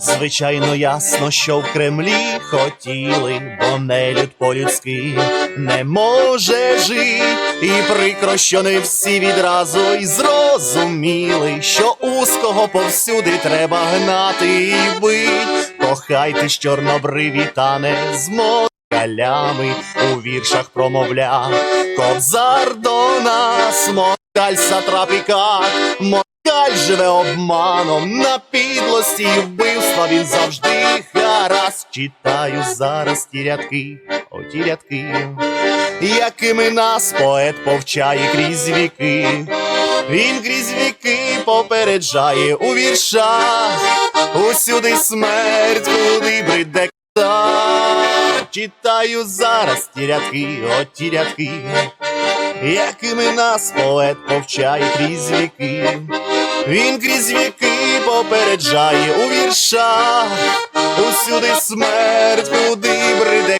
Звичайно, ясно, що в Кремлі хотіли, бо нелюд по-людськи не може жити. І прикро, що не всі відразу й зрозуміли, що узкого повсюди треба гнати і бить. Кохайтесь, чорнобриві, та не з москалями у віршах промовля. Кобзар до нас, москаль сатрапіка, москаль живе обманом на підлості і вбивства він завжди гаразд. Читаю зараз ті рядки, о ті рядки, якими нас поет повчає крізь віки. Він крізь віки попереджає у віршах, усюди смерть, куди бриде козак. Читаю зараз ті рядки, о ті рядки, якими нас поет повчає крізь віки. Він крізь віки попереджає у віршах, усюди смерть, куди бриде.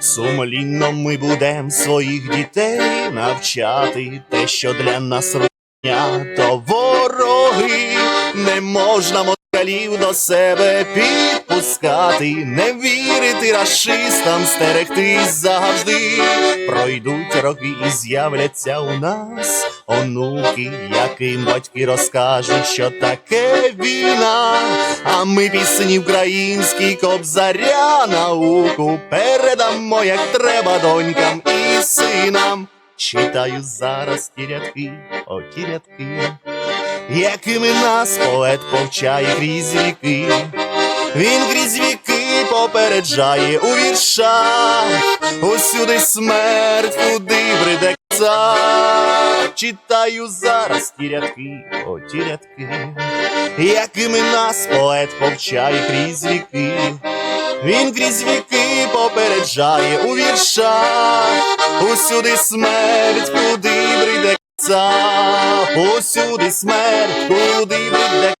Сумлінно ми будем своїх дітей навчати те, що для нас руйня, то вороги не можна москалів до себе підпускати, не вірити рашистам, стерегтись завжди. Пройдуть роки і з'являться у нас онуки, яким батьки розкажуть, що таке війна. А ми пісні українські кобзаря науку передамо, як треба донькам і синам. Читаю зараз ті рядки, о ті рядки, якими нас поет повчає крізь віки. Він крізь віки попереджає у віршах, усюди смерть, куди бриде козак. Читаю зараз ті рядки, о ті рядки, якими нас поет повчає крізь віки. Він крізь віки попереджає у віршах, усюди смерть, куди бриде коса, усюди смерть, куди веде.